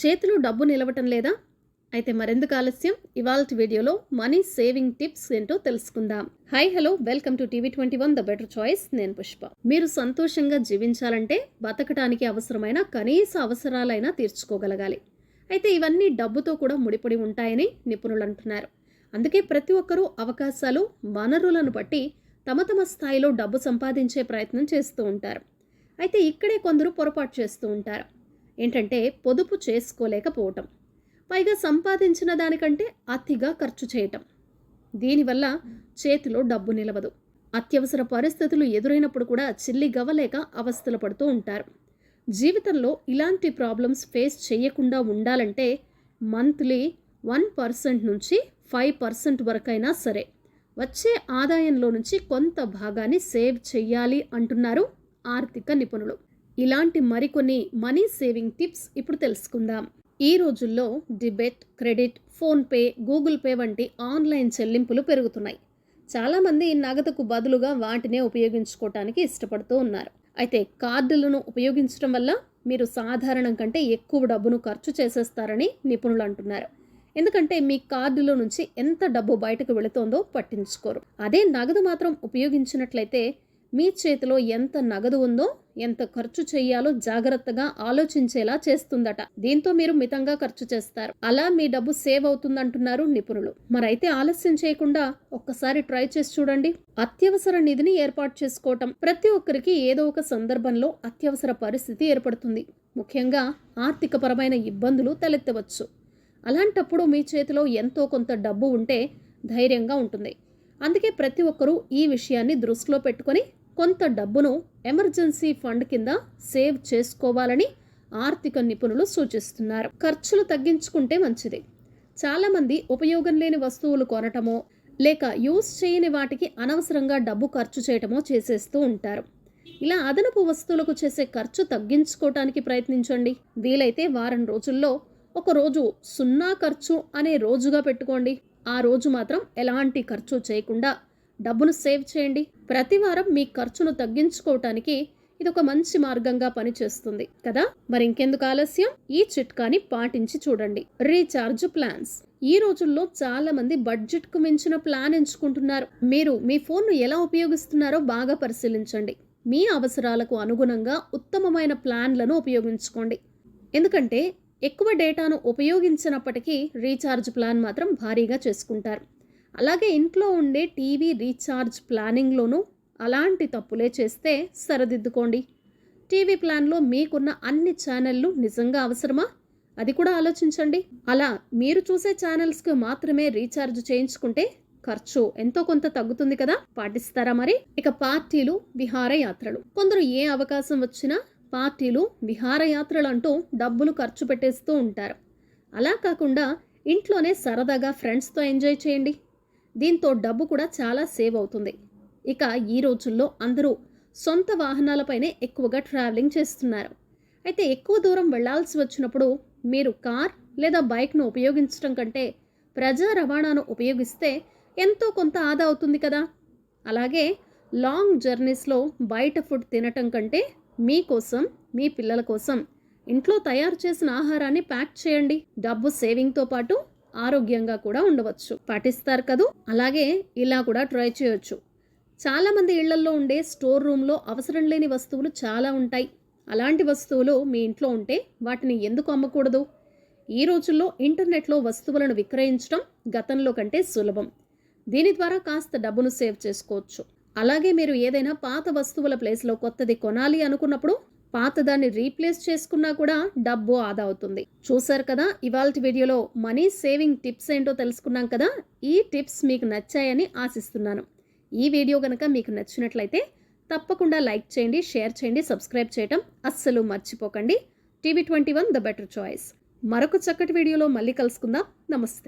చేతిలో డబ్బు నిలవటం లేదా? అయితే మరెందుకు ఆలస్యం? ఇవాళ వీడియోలో మనీ సేవింగ్ టిప్స్ ఏంటో తెలుసుకుందాం. Hi hello welcome to TV twenty one the better choice. నేను పుష్ప. మీరు సంతోషంగా జీవించాలంటే బతకడానికి అవసరమైన కనీస అవసరాలైనా తీర్చుకోగలగాలి. అయితే ఇవన్నీ డబ్బుతో కూడా ముడిపడి ఉంటాయని నిపుణులు అంటున్నారు. అందుకే ప్రతి ఒక్కరూ అవకాశాలు వనరులను బట్టి తమ తమ స్థాయిలో డబ్బు సంపాదించే ప్రయత్నం చేస్తూ ఉంటారు. అయితే ఇక్కడే కొందరు పొరపాటు చేస్తూ ఉంటారు. ఏంటంటే పొదుపు చేసుకోలేకపోవటం. పైగా సంపాదించిన దానికంటే అతిగా ఖర్చు చేయటం. దీనివల్ల చేతిలో డబ్బు నిలవదు. అత్యవసర పరిస్థితులు ఎదురైనప్పుడు కూడా చిల్లి గవ్వలేక అవస్థలు పడుతూ ఉంటారు. జీవితంలో ఇలాంటి ప్రాబ్లమ్స్ ఫేస్ చేయకుండా ఉండాలంటే మంత్లీ వన్ పర్సెంట్ నుంచి ఫైవ్ పర్సెంట్ వరకైనా సరే వచ్చే ఆదాయంలో నుంచి కొంత భాగాన్ని సేవ్ చేయాలి అంటున్నారు ఆర్థిక నిపుణులు. ఇలాంటి మరికొన్ని మనీ సేవింగ్ టిప్స్ ఇప్పుడు తెలుసుకుందాం. ఈ రోజుల్లో debit credit PhonePe Google Pay వంటి ఆన్లైన్ చెల్లింపులు పెరుగుతున్నాయి. చాలామంది నగదుకు బదులుగా వాటినే ఉపయోగించుకోవటానికి ఇష్టపడుతూ ఉన్నారు. అయితే కార్డులను ఉపయోగించడం వల్ల మీరు సాధారణం కంటే ఎక్కువ డబ్బును ఖర్చు చేసేస్తారని నిపుణులు అంటున్నారు. ఎందుకంటే మీ కార్డులో నుంచి ఎంత డబ్బు బయటకు వెళుతోందో పట్టించుకోరు. అదే నగదు మాత్రం ఉపయోగించినట్లయితే మీ చేతిలో ఎంత నగదు ఉందో ఎంత ఖర్చు చేయాలో జాగ్రత్తగా ఆలోచించేలా చేస్తుందట. దీంతో మీరు మితంగా ఖర్చు చేస్తారు. అలా మీ డబ్బు సేవ్ అవుతుందంటున్నారు నిపుణులు. మరైతే ఆలస్యం చేయకుండా ఒక్కసారి ట్రై చేసి చూడండి. అత్యవసర నిధిని ఏర్పాటు చేసుకోవటం. ప్రతి ఒక్కరికి ఏదో ఒక సందర్భంలో అత్యవసర పరిస్థితి ఏర్పడుతుంది. ముఖ్యంగా ఆర్థికపరమైన ఇబ్బందులు తలెత్తవచ్చు. అలాంటప్పుడు మీ చేతిలో ఎంతో కొంత డబ్బు ఉంటే ధైర్యంగా ఉంటుంది. అందుకే ప్రతి ఒక్కరూ ఈ విషయాన్ని దృష్టిలో పెట్టుకొని కొంత డబ్బును ఎమర్జెన్సీ ఫండ్ కింద సేవ్ చేసుకోవాలని ఆర్థిక నిపుణులు సూచిస్తున్నారు. ఖర్చులు తగ్గించుకుంటే మంచిది. చాలామంది ఉపయోగం లేని వస్తువులు కొనటమో లేక యూస్ చేయని వాటికి అనవసరంగా డబ్బు ఖర్చు చేయటమో చేసేస్తూ ఉంటారు. ఇలా అదనపు వస్తువులకు చేసే ఖర్చు తగ్గించుకోవటానికి ప్రయత్నించండి. వీలైతే వారం రోజుల్లో ఒక రోజు సున్నా ఖర్చు అనే రోజుగా పెట్టుకోండి. ఆ రోజు మాత్రం ఎలాంటి ఖర్చు చేయకుండా డబ్బును సేవ్ చేయండి. ప్రతి వారం మీ ఖర్చును తగ్గించుకోవటానికి ఇది ఒక మంచి మార్గంగా పనిచేస్తుంది కదా? మరి ఇంకెందుకు ఆలస్యం? ఈ చిట్కాని పాటించి చూడండి. Recharge plans. ఈ రోజుల్లో చాలా మంది బడ్జెట్కు మించిన ప్లాన్ ఎంచుకుంటున్నారు. మీరు మీ ఫోన్ను ఎలా ఉపయోగిస్తున్నారో బాగా పరిశీలించండి. మీ అవసరాలకు అనుగుణంగా ఉత్తమమైన ప్లాన్లను ఉపయోగించుకోండి. ఎందుకంటే ఎక్కువ డేటాను ఉపయోగించినప్పటికీ రీఛార్జ్ ప్లాన్ మాత్రం భారీగా చేసుకుంటారు. అలాగే ఇంట్లో ఉండే టీవీ రీఛార్జ్ ప్లానింగ్లోనూ అలాంటి తప్పులే చేస్తే సరిదిద్దుకోండి. టీవీ ప్లాన్లో మీకున్న అన్ని ఛానళ్ళు నిజంగా అవసరమా? అది కూడా ఆలోచించండి. అలా మీరు చూసే ఛానల్స్కి మాత్రమే రీఛార్జ్ చేయించుకుంటే ఖర్చు ఎంతో కొంత తగ్గుతుంది కదా? పాటిస్తారా మరి? ఇక పార్టీలు విహారయాత్రలు. కొందరు ఏ అవకాశం వచ్చినా పార్టీలు విహారయాత్రలు అంటూ డబ్బులు ఖర్చు పెట్టేస్తూ ఉంటారు. అలా కాకుండా ఇంట్లోనే సరదాగా ఫ్రెండ్స్తో ఎంజాయ్ చేయండి. దీంతో డబ్బు కూడా చాలా సేవ్ అవుతుంది. ఇక ఈ రోజుల్లో అందరూ సొంత వాహనాలపైనే ఎక్కువగా ట్రావెలింగ్ చేస్తున్నారు. అయితే ఎక్కువ దూరం వెళ్ళాల్సి వచ్చినప్పుడు మీరు కార్ లేదా బైక్ను ఉపయోగించడం కంటే ప్రజా రవాణాను ఉపయోగిస్తే ఎంతో కొంత ఆదా అవుతుంది కదా. అలాగే లాంగ్ జర్నీస్లో బయట ఫుడ్ తినటం కంటే మీకోసం మీ పిల్లల కోసం. ఇంట్లో తయారు చేసిన ఆహారాన్ని ప్యాక్ చేయండి. డబ్బు సేవింగ్తో పాటు ఆరోగ్యంగా కూడా ఉండవచ్చు. పాటిస్తారు కదూ? అలాగే ఇలా కూడా ట్రై చేయొచ్చు. చాలామంది ఇళ్ళల్లో ఉండే స్టోర్ రూమ్లో అవసరం లేని వస్తువులు చాలా ఉంటాయి. అలాంటి వస్తువులు మీ ఇంట్లో ఉంటే వాటిని ఎందుకు అమ్మకూడదు? ఈ రోజుల్లో ఇంటర్నెట్లో వస్తువులను విక్రయించడం గతంలో కంటే సులభం. దీని ద్వారా కాస్త డబ్బును సేవ్ చేసుకోవచ్చు. అలాగే మీరు ఏదైనా పాత వస్తువుల ప్లేస్లో కొత్తది కొనాలి అనుకున్నప్పుడు పాతదాన్ని రీప్లేస్ చేసుకున్నా కూడా డబ్బు ఆదా అవుతుంది. చూసారు కదా ఇవాళ వీడియోలో మనీ సేవింగ్ టిప్స్ ఏంటో తెలుసుకున్నాం కదా ఈ టిప్స్ మీకు నచ్చాయని ఆశిస్తున్నాను. ఈ వీడియో కనుక మీకు నచ్చినట్లయితే తప్పకుండా లైక్ చేయండి షేర్ చేయండి సబ్స్క్రైబ్ చేయటం అస్సలు మర్చిపోకండి. TV twenty one the better choice. మరొక చక్కటి వీడియోలో మళ్ళీ కలుసుకుందాం. నమస్తే.